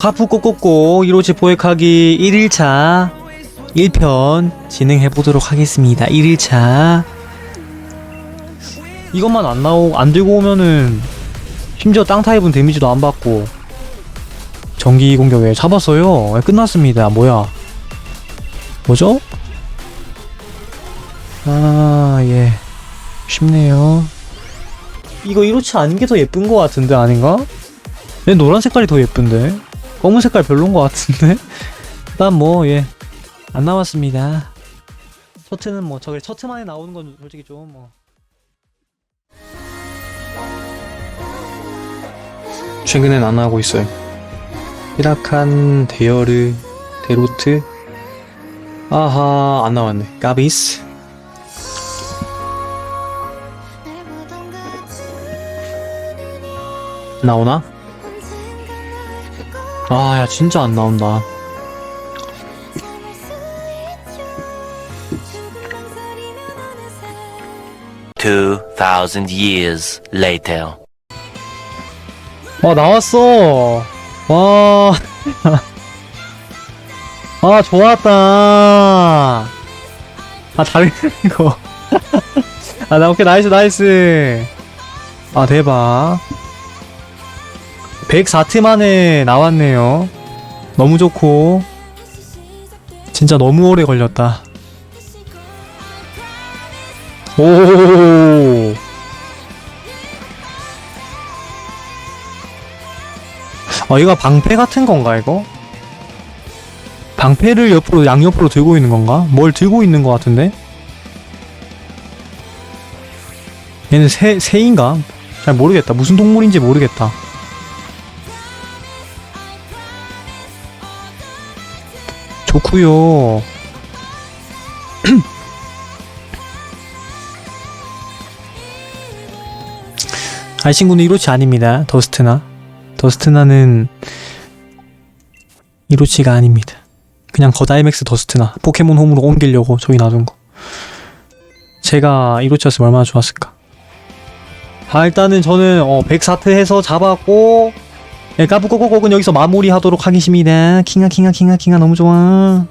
하프 꼬꼬꼬 이로치 포획하기 1일차 1편 진행해 보도록 하겠습니다. 1일차 이것만 안 나오 안 들고 오면은 심지어 땅 타입은 데미지도 안 받고 전기 공격 왜 잡았어요? 예, 끝났습니다. 뭐야? 뭐죠? 아, 예. 쉽네요. 이거 이로치 아닌 게 더 예쁜 것 같은데 아닌가? 내 노란 색깔이 더 예쁜데? 검은 색깔 별론 것 같은데? 일단 뭐, 예. 안 나왔습니다. 셔츠는 뭐, 저게 셔츠만에 나오는 건 솔직히 좀 뭐. 최근엔 안 나오고 있어요. 히라칸, 데어르, 데로트. 아하, 안 나왔네. 까비스. 나오나? 아, 야, 진짜 안 나온다. Two thousand years later. 와, 나왔어! 와. 아, 좋았다. 아, 다른 거. 아, 나 오케이, 나이스, 나이스. 아, 대박. 104트 만에 나왔네요. 너무 좋고. 진짜 너무 오래 걸렸다. 오. 아, 이거 방패 같은 건가, 이거? 방패를 옆으로, 양옆으로 들고 있는 건가? 뭘 들고 있는 것 같은데? 얘는 새, 새인가? 잘 모르겠다. 무슨 동물인지 모르겠다. 좋구요. 아, 이 친구는 이로치 아닙니다. 더스트나. 더스트나는 이로치가 아닙니다. 그냥 거다이맥스 더스트나 포켓몬 홈으로 옮기려고 저기 놔둔 거. 제가 이로치였으면 얼마나 좋았을까. 아 일단은 저는 어 104트 해서 잡았고 예, 까부꼬꼬꼬는 여기서 마무리하도록 하겠습니다. 킹아 킹아 킹아 킹아 너무 좋아.